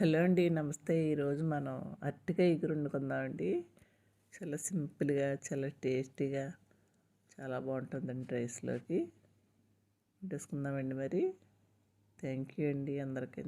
Hello అండి నమస్తే. ఈరోజు మనం అరటికాయ ఎగురు వండుకుందామండి చాలా సింపుల్గా చాలా టేస్టీగా చాలా బాగుంటుందండి రైస్లోకి. వండేసుకుందామండి మరి. థ్యాంక్ యూ అండి అందరికీ